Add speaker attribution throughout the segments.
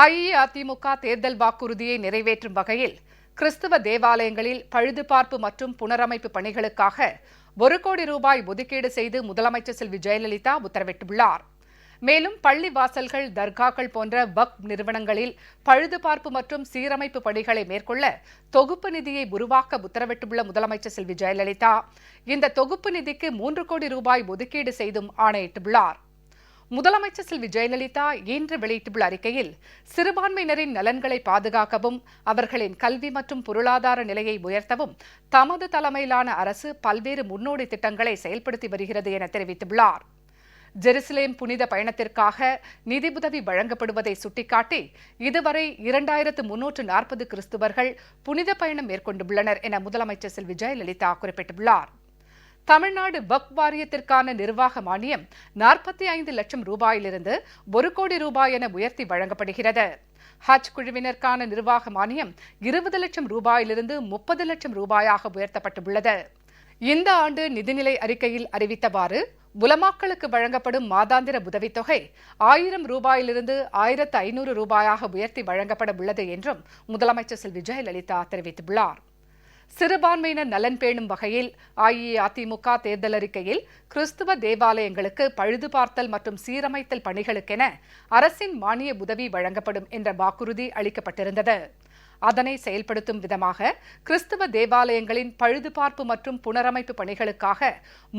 Speaker 1: அஇஅதிமுக தேர்தல் வாக்குறுதியை நிறைவேற்றும் வகையில் கிறிஸ்துவ தேவாலயங்களில் பழுதுபார்ப்பு மற்றும் புனரமைப்பு பணிகளுக்காக ஒரு கோடி ரூபாய் ஒதுக்கீடு செய்து முதலமைச்சர் செல்வி ஜெயலலிதா உத்தரவிட்டுள்ளார். மேலும் பள்ளி வாசல்கள் தர்காக்கள் போன்ற வக் நிறுவனங்களில் பழுதுபார்ப்பு மற்றும் சீரமைப்பு பணிகளை மேற்கொள்ள தொகுப்பு நிதியை உருவாக்க உத்தரவிட்டுள்ள முதலமைச்சர் செல்வி ஜெயலலிதா இந்த தொகுப்பு நிதிக்கு மூன்று கோடி ரூபாய் ஒதுக்கீடு செய்தும் ஆணையிட்டுள்ளார். முதலமைச்சர் செல்வி ஜெயலலிதா இன்று வெளியிட்டுள்ள அறிக்கையில் சிறுபான்மையினரின் நலன்களை பாதுகாக்கவும் அவர்களின் கல்வி மற்றும் பொருளாதார நிலையை உயர்த்தவும் தமது தலைமையிலான அரசு பல்வேறு முன்னோடி திட்டங்களை செயல்படுத்தி வருகிறது என தெரிவித்துள்ளார். ஜெருசலேம் புனித பயணத்திற்காக நிதியுதவி வழங்கப்படுவதை சுட்டிக்காட்டி இதுவரை இரண்டாயிரத்து முன்னூற்று நாற்பது கிறிஸ்துவர்கள் புனித பயணம் மேற்கொண்டுள்ளனர் என முதலமைச்சர் செல்வி ஜெயலலிதா குறிப்பிட்டுள்ளார். தமிழ்நாடு வக் வாரியத்திற்கான நிர்வாக மானியம் நாற்பத்தி ஐந்து லட்சம் ரூபாயிலிருந்து ஒரு கோடி ரூபாய் என உயர்த்தி வழங்கப்படுகிறது. ஹஜ் குழுவினருக்கான நிர்வாக மானியம் இருபது லட்சம் ரூபாயிலிருந்து முப்பது லட்சம் ரூபாயாக உயர்த்தப்பட்டுள்ளது. இந்த ஆண்டு நிதிநிலை அறிக்கையில் அறிவித்தவாறு உலமாக்களுக்கு வழங்கப்படும் மாதாந்திர உதவித்தொகை ஆயிரம் ரூபாயிலிருந்து ஆயிரத்து ஐநூறு ரூபாயாக உயர்த்தி வழங்கப்பட உள்ளது என்றும் முதலமைச்சர் செல்வி ஜெயலலிதா தெரிவித்துள்ளார். சிறுபான்மையினர் நலன் பேணும் வகையில் அஇஅதிமுக தேர்தல் அறிக்கையில் கிறிஸ்துவ தேவாலயங்களுக்கு பழுதுபார்த்தல் மற்றும் சீரமைத்தல் பணிகளுக்கென அரசின் மானிய உதவி வழங்கப்படும் என்ற வாக்குறுதி அளிக்கப்பட்டிருந்தது. அதனை செயல்படுத்தும் விதமாக கிறிஸ்துவ தேவாலயங்களின் பழுதுபார்ப்பு மற்றும் புனரமைப்பு பணிகளுக்காக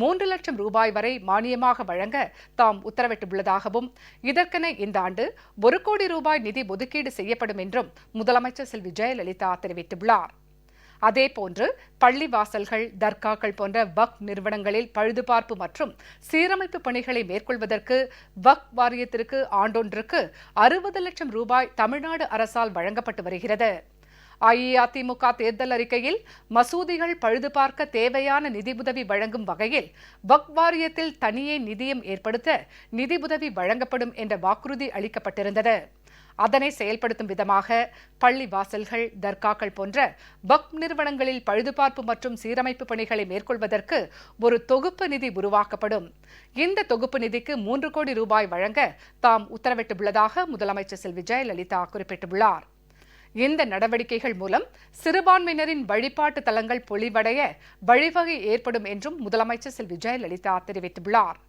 Speaker 1: மூன்று லட்சம் ரூபாய் வரை மானியமாக வழங்க தாம் உத்தரவிட்டுள்ளதாகவும் இதற்கென இந்த ஆண்டு ஒரு கோடி ரூபாய் நிதி ஒதுக்கீடு செய்யப்படும் என்றும் முதலமைச்சர் செல்வி ஜெயலலிதா தெரிவித்துள்ளார். அதேபோன்று பள்ளி வாசல்கள் தர்காக்கள் போன்ற வக் நிறுவனங்களில் பழுதுபார்ப்பு மற்றும் சீரமைப்பு பணிகளை மேற்கொள்வதற்கு வக் வாரியத்திற்கு ஆண்டொன்றுக்கு அறுபது லட்சம் ரூபாய் தமிழ்நாடு அரசால் வழங்கப்பட்டு வருகிறது. அஇஅதிமுக தேர்தல் அறிக்கையில் மசூதிகள் பழுதுபார்க்க தேவையான நிதியுதவி வழங்கும் வகையில் வக் வாரியத்தில் தனியே நிதியம் ஏற்படுத்த நிதியுதவி வழங்கப்படும் என்ற வாக்குறுதி அளிக்கப்பட்டிருந்தது. அதனை செயல்படுத்தும் விதமாக பள்ளி வாசல்கள் தர்காக்கள் போன்ற பக் நிறுவனங்களில் பழுதுபார்ப்பு மற்றும் சீரமைப்பு பணிகளை மேற்கொள்வதற்கு ஒரு தொகுப்பு நிதி உருவாக்கப்படும். இந்த தொகுப்பு நிதிக்கு மூன்று கோடி ரூபாய் வழங்க தாம் உத்தரவிட்டுள்ளதாக முதலமைச்சர் செல்வி ஜெயலலிதா குறிப்பிட்டுள்ளார். இந்த நடவடிக்கைகள் மூலம் சிறுபான்மையினரின் வழிபாட்டு தலங்கள் பொலிவடைய வழிவகை ஏற்படும் என்றும் முதலமைச்சர் செல்வி ஜெயலலிதா தெரிவித்துள்ளார்.